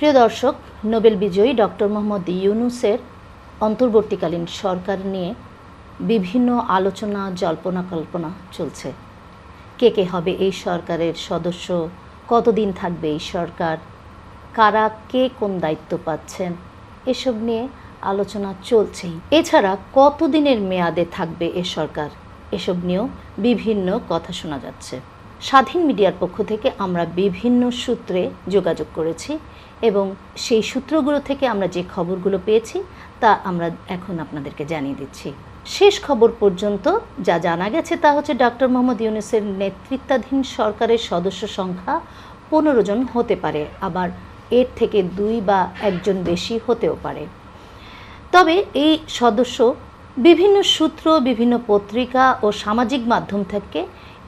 প্রিয় দর্শক, নোবেল বিজয়ী ডক্টর মোহাম্মদ ইউনুসের অন্তর্বর্তীকালীন সরকার নিয়ে বিভিন্ন আলোচনা, জল্পনা, কল্পনা চলছে। কে কে হবে এই সরকারের সদস্য? কতদিন থাকবে এই সরকার? কারা কে কোন দায়িত্ব পাচ্ছেন? এসব নিয়ে আলোচনা চলছেই। এছাড়া কতদিনের মেয়াদে থাকবে এ সরকার? এসব নিয়েও বিভিন্ন কথা শোনা যাচ্ছে। স্বাধীন মিডিয়ার পক্ষ থেকে আমরা বিভিন্ন সূত্রে যোগাযোগ করেছি এবং সেই সূত্রগুলো থেকে আমরা যে খবরগুলো পেয়েছি তা আমরা এখন আপনাদেরকে জানিয়ে দিচ্ছি। শেষ খবর পর্যন্ত যা জানা গেছে তা হচ্ছে ডক্টর মোহাম্মদ ইউনুসের নেতৃত্বাধীন সরকারের সদস্য সংখ্যা পনেরো জন হতে পারে, আবার এর থেকে দুই বা একজন বেশি হতেও পারে। তবে এই সদস্য বিভিন্ন সূত্র, বিভিন্ন পত্রিকা ও সামাজিক মাধ্যম থেকে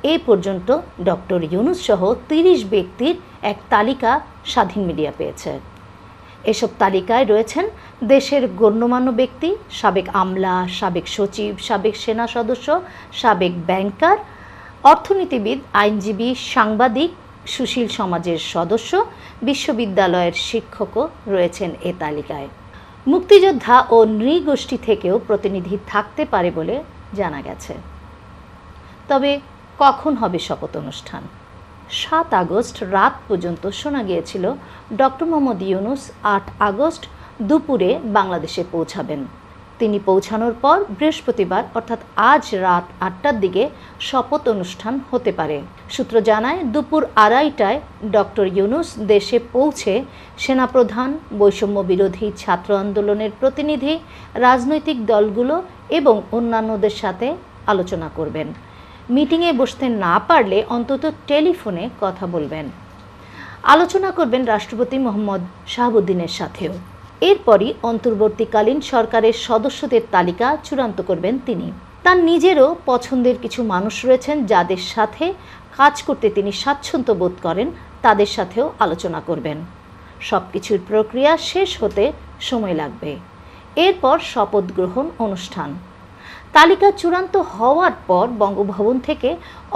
এ পর্যন্ত ডক্টর ইউনুস সহ তিরিশ ব্যক্তির এক তালিকা স্বাধীন মিডিয়া পেয়েছে। এসব তালিকায় রয়েছেন দেশের গণ্যমান্য ব্যক্তি, সাবেক আমলা, সাবেক সচিব, সাবেক সেনা সদস্য, সাবেক ব্যাংকার, অর্থনীতিবিদ, আইনজীবী, সাংবাদিক, সুশীল সমাজের সদস্য, বিশ্ববিদ্যালয়ের শিক্ষকও রয়েছেন এ তালিকায়। মুক্তিযোদ্ধা ও নৃগোষ্ঠী থেকেও প্রতিনিধি থাকতে পারে বলে জানা গেছে। তবে কখন হবে শপথ অনুষ্ঠান? সাত আগস্ট রাত পর্যন্ত শোনা গিয়েছিল ডক্টর মোহাম্মদ ইউনুস আট আগস্ট দুপুরে বাংলাদেশে পৌঁছাবেন। তিনি পৌঁছানোর পর বৃহস্পতিবার, অর্থাৎ আজ রাত আটটার দিকে শপথ অনুষ্ঠান হতে পারে। সূত্র জানায়, দুপুর আড়াইটায় ডক্টর ইউনুস দেশে পৌঁছে সেনাপ্রধান, বৈষম্য বিরোধী ছাত্র আন্দোলনের প্রতিনিধি, রাজনৈতিক দলগুলো এবং অন্যান্যদের সাথে আলোচনা করবেন। মিটিংয়ে বসতে না পারলে অন্তত টেলিফোনে কথা বলবেন। আলোচনা করবেন রাষ্ট্রপতি মোহাম্মদ শাহাবুদ্দিনের সাথেও। এরপরই অন্তর্বর্তীকালীন সরকারের সদস্যদের তালিকা চূড়ান্ত করবেন তিনি। তার নিজেরও পছন্দের কিছু মানুষ রয়েছেন যাদের সাথে কাজ করতে তিনি স্বাচ্ছন্দ্য বোধ করেন, তাদের সাথেও আলোচনা করবেন। সব কিছুর প্রক্রিয়া শেষ হতে সময় লাগবে। এরপর শপথ গ্রহণ অনুষ্ঠান। তালিকা চূড়ান্ত হওয়ার পর বঙ্গভবন থেকে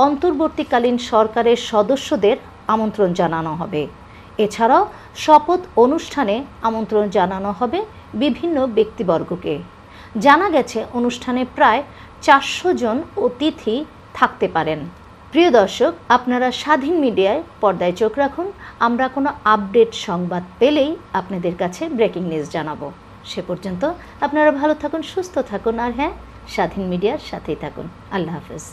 অন্তর্বর্তীকালীন সরকারের সদস্যদের আমন্ত্রণ জানানো হবে। এছাড়াও শপথ অনুষ্ঠানে আমন্ত্রণ জানানো হবে বিভিন্ন ব্যক্তিবর্গকে। জানা গেছে, অনুষ্ঠানে প্রায় চারশো জন অতিথি থাকতে পারেন। প্রিয় দর্শক, আপনারা স্বাধীন মিডিয়ায় পর্দায় চোখ রাখুন। আমরা কোনো আপডেট সংবাদ পেলেই আপনাদের কাছে ব্রেকিং নিউজ জানাব। সে পর্যন্ত আপনারা ভালো থাকুন, সুস্থ থাকুন। আর হ্যাঁ স্বাধীন মিডিয়ার সাথেই থাকুন। আল্লাহ হাফেজ।